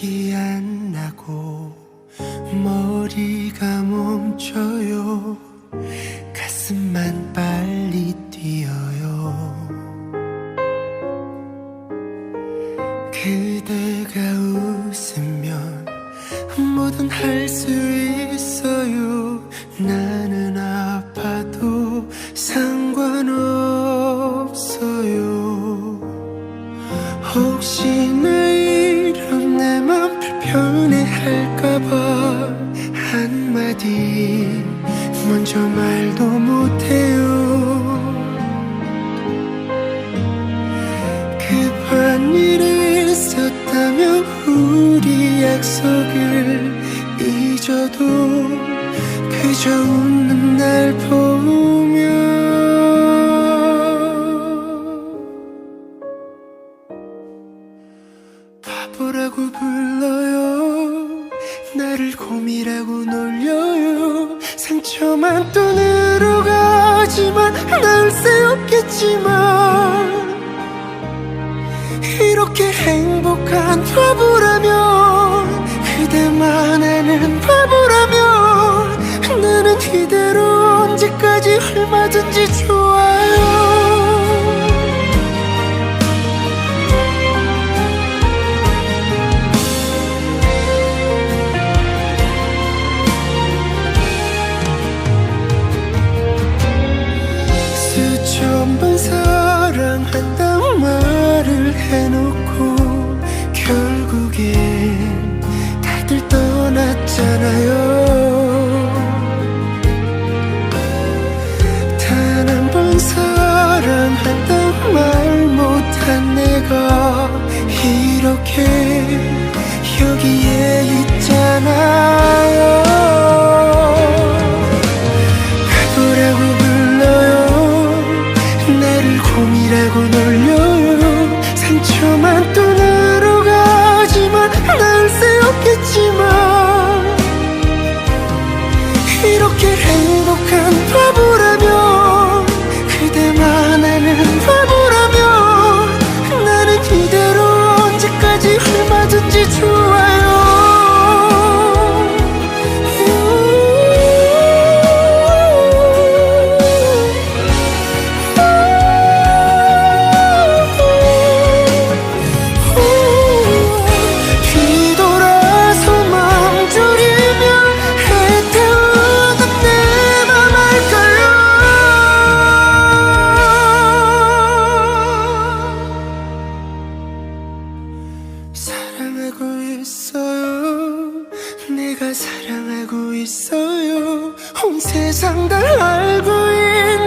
생각이 안 나고 머리가 멈춰요. 가슴만 빨리 뛰어요. 그대가 웃으면 뭐든 할 수 있어요. 나는 아파도 우리 약속을 잊어도 그저 웃는 날 보면 바보라고 불러요. 나를 곰이라고 놀려요. 상처만 또 늘어가지만 나을 새 없겠지만 이렇게 행복한 바보라면 그대만 아는 바보라면 나는 이대로 언제까지 얼마든지 좋아 다들 떠났잖아요. 단 한 번 사랑한단 말 못한 내가 이렇게 여기에 있잖아요. 바보라고 불러요. 나를 곰이라고 놀려요 상처만 있어요. 내가 사랑하고 있어요. 온 세상 다 알고 있는